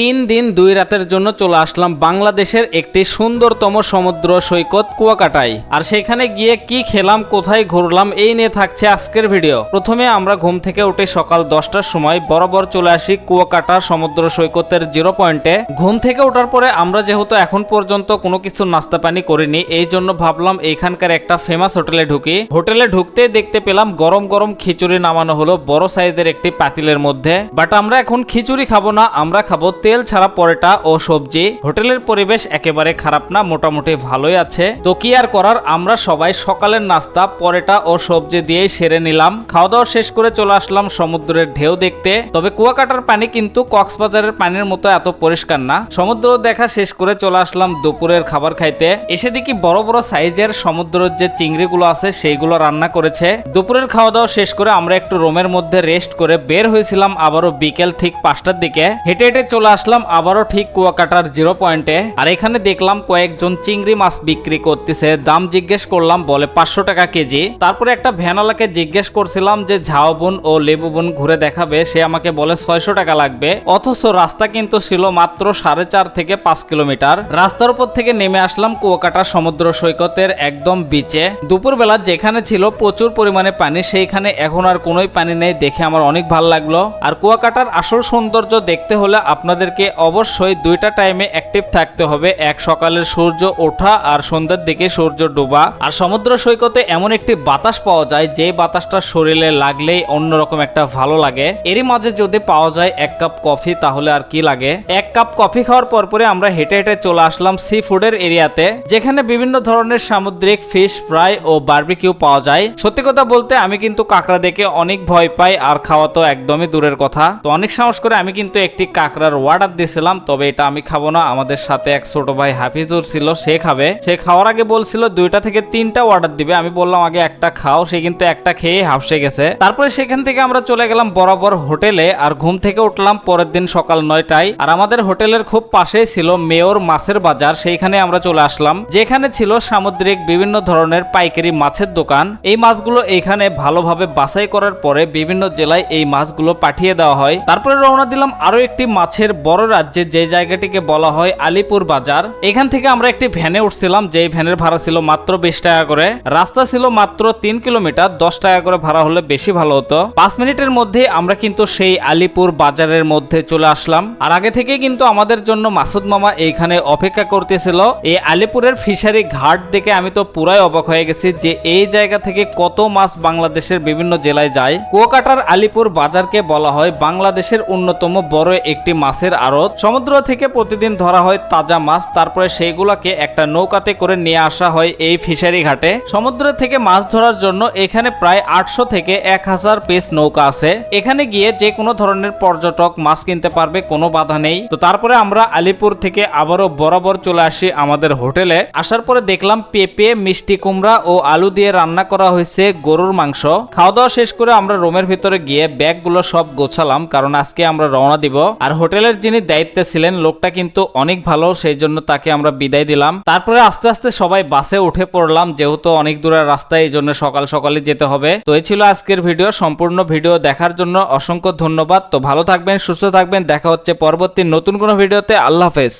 তিন দিন দুই রাতের জন্য চলে আসলাম বাংলাদেশের একটি সুন্দরতম সমুদ্র সৈকত কুয়াকাটায়। আর সেখানে গিয়ে কি খেলাম, কোথায় ঘুরলাম, এই নিয়ে থাকছে আজকের ভিডিও। প্রথমে আমরা ঘুম থেকে উঠে সকাল দশটার সময় বরাবর চলে আসি কুয়াকাটা সমুদ্র সৈকতের জিরো পয়েন্টে। ঘুম থেকে ওঠার পরে আমরা যেহেতু এখন পর্যন্ত কোনো কিছু নাস্তা পানি করিনি, এই জন্য ভাবলাম এইখানকার একটা ফেমাস হোটেলে ঢুকি। হোটেলে ঢুকতে দেখতে পেলাম গরম গরম খিচুড়ি নামানো হলো বড় সাইজের একটি পাতিলের মধ্যে। বাট আমরা এখন খিচুড়ি খাব না, আমরা খাব তেল ছাড়া পরোটা ও সবজি। হোটেলের পরিবেশ একেবারে খারাপ না, মোটামুটি ভালোই আছে। তো কি আর করার, আমরা সবাই সকালের নাস্তা, পরোটা ও সবজি দিয়েই সেরে নিলাম। খাওয়া দাওয়া শেষ করে চলে আসলাম সমুদ্রের ঢেউ দেখতে। তবে কুয়াকাটার পানি কিন্তু কক্সবাজারের পানির মতো এত পরিষ্কার না। সমুদ্র দেখা শেষ করে চলে আসলাম দুপুরের খাবার খাইতে। এসে দেখি বড় বড় সাইজের সমুদ্রের যে চিংড়িগুলো আছে, সেইগুলো রান্না করেছে। দুপুরের খাওয়া দাওয়া শেষ করে আমরা একটু রুমের মধ্যে রেস্ট করে বের হয়েছিলাম আবারও বিকেল ঠিক পাঁচটার দিকে। হেঁটে হেঁটে চলে আসলাম আবারও ঠিক কুয়াকাটার জিরো পয়েন্টে। আর এখানে দেখলাম কয়েকজন চিংড়ি মাছ বিক্রি করতেছে। দাম জিজ্ঞেস করলাম, বলে পাঁচশো টাকা কেজি। তারপরে একটা ভ্যানালাকে জিজ্ঞেস করছিলাম যে, ঝাও বোন ও লেবু বোন ঘুরে দেখাবে? সে আমাকে বলে, ছয়শো টাকা লাগবে। অথচ রাস্তা কিন্তু ছিল মাত্র সাড়ে চার থেকে পাঁচ কিলোমিটার। রাস্তার উপর থেকে নেমে আসলাম কুয়াকাটা সমুদ্র সৈকতের একদম বিচে। দুপুরবেলা যেখানে ছিল প্রচুর পরিমাণে পানি, সেইখানে এখন আর কোনোই পানি নেই, দেখে আমার অনেক ভালো লাগল। আর কুয়াকাটার আসল সৌন্দর্য দেখতে হলে আপনাদেরকে অবশ্যই দুইটা টাইমে অ্যাক্টিভ থাকতে হবে। এক সকালের সূর্য ওঠা আর সন্ধ্যার দিকে সূর্য ডোবা। আর সমুদ্র সৈকতে এমন একটি বাতাস পাওয়া যায় যে বাতাসটা শরীরে লাগলেই অন্যরকম একটা ভালো লাগে। এরই মাঝে যদি পাওয়া যায় এক কাপ কফি তাহলে আর কি লাগে? এক কাপ কফি খাওয়ার পরপরে আমরা হেঁটে হেঁটে চলে আসলাম সি ফুডের এরিয়াতে যেখানে বিভিন্ন ধরনের সামুদ্রিক ফিশ ফ্রাই ও বার্বিকিউ পাওয়া যায়। সত্যি কথা বলতে, আমি কিন্তু কাঁকড়া দেখে অনেক ভয় পাই, আর খাওয়া তো একদমই দূরের কথা। তো অনেক সাহস করে আমি কিন্তু একটি কাঁকড়ার অর্ডার দিয়েছিলাম তবে এটা আমি খাব না। আমাদের সাথে এক ছোট ভাই হাফিজুর ছিল, সে খাবে। সে খাওয়ার আগে বলছিল, দুইটা থেকে তিনটা অর্ডার দিবে। আমি বললাম, আগে একটা খাও। সে কিন্তু একটা খেয়ে হাফসে গেছে। তারপরে সেখান থেকে আমরা চলে গেলাম বরাবর হোটেলে, আর ঘুম থেকে উঠলাম পরের দিন সকাল নয়টায়। আর আমাদের হোটেলের খুব পাশেই ছিল মেয়র মাছের বাজার। সেইখানে আমরা চলে আসলাম, যেখানে ছিল সামুদ্রিক বিভিন্ন ধরনের পাইকারি মাছের দোকান। এই মাছগুলো এখানে ভালোভাবে বাছাই করার পরে বিভিন্ন জেলায় এই মাছগুলো পাঠিয়ে দেওয়া হয়। তারপরে রওনা দিলাম আরও একটি মাছের বড় রাজ্যে যে জায়গাটিকে বলা হয় আলিপুর বাজার, এখান থেকে আমরা একটি ভ্যানে উঠছিলাম যে ভ্যানের ভাড়া ছিল মাত্র বিশ টাকা করে। রাস্তা ছিল মাত্র তিন কিলোমিটার, দশ টাকা করে ভাড়া হলে বেশি ভালো হতো। পাঁচ মিনিটের মধ্যে আমরা কিন্তু সেই আলিপুর বাজারের মধ্যে চলে আসলাম। আর আগে থেকে কিন্তু আমাদের জন্য মাসুদ মামা এইখানে অপেক্ষা করতেছিল। এই আলিপুরের ফিশারি ঘাট দেখে আমি তো পুরাই অবাক হয়ে গেছি যে এই জায়গা থেকে কত মাছ বাংলাদেশের বিভিন্ন জেলায় যায়। কুয়াকাটার আলিপুর বাজারকে বলা হয় বাংলাদেশের অন্যতম বড় একটি মাছের আড়ত। সমুদ্র থেকে প্রতিদিন ধরা হয় তাজা মাছ, তারপরে সেইগুলোকে একটা নৌকাতে করে নিয়ে আসা হয় এই ফিশারি ঘাটে। সমুদ্র থেকে মাছ ধরার জন্য এখানে প্রায় আটশো থেকে এক হাজার পিস নৌকা আছে। এখানে গিয়ে যে কোনো ধরনের পর্যটক মাছ কিনতে পারবে, কোনো বাধা নেই। তো তারপরে আমরা আলিপুর থেকে আবারও বরাবর চলে আসি আমাদের হোটেলে। আসার পরে দেখলাম পেঁপে, মিষ্টি কুমড়া ও আলু দিয়ে রান্না করা হয়েছে গরুর মাংস। খাওয়া দাওয়া শেষ করে আমরা রুমের ভিতরে গিয়ে ব্যাগগুলো সব গোছালাম, কারণ আজকে আমরা রওনা দিব। আর হোটেলের যিনি দায়িত্বে ছিলেন, লোকটা কিন্তু অনেক ভালো, সেই জন্য তাকে আমরা বিদায় দিলাম। তারপরে আস্তে আস্তে সবাই বাসে উঠে পড়লাম, যেহেতু অনেক দূরের রাস্তায় এই জন্য সকাল সকালে যেতে হবে। তো এই ছিল আজকের ভিডিও, সম্পূর্ণ ভিডিও দেখার জন্য অসংখ্য ধন্যবাদ। তো ভালো থাকবেন, সুস্থ থাকবেন, দেখা হচ্ছে পরবর্তী নতুন কোনো ভিডিওতে। আল্লাহ হাফেজ।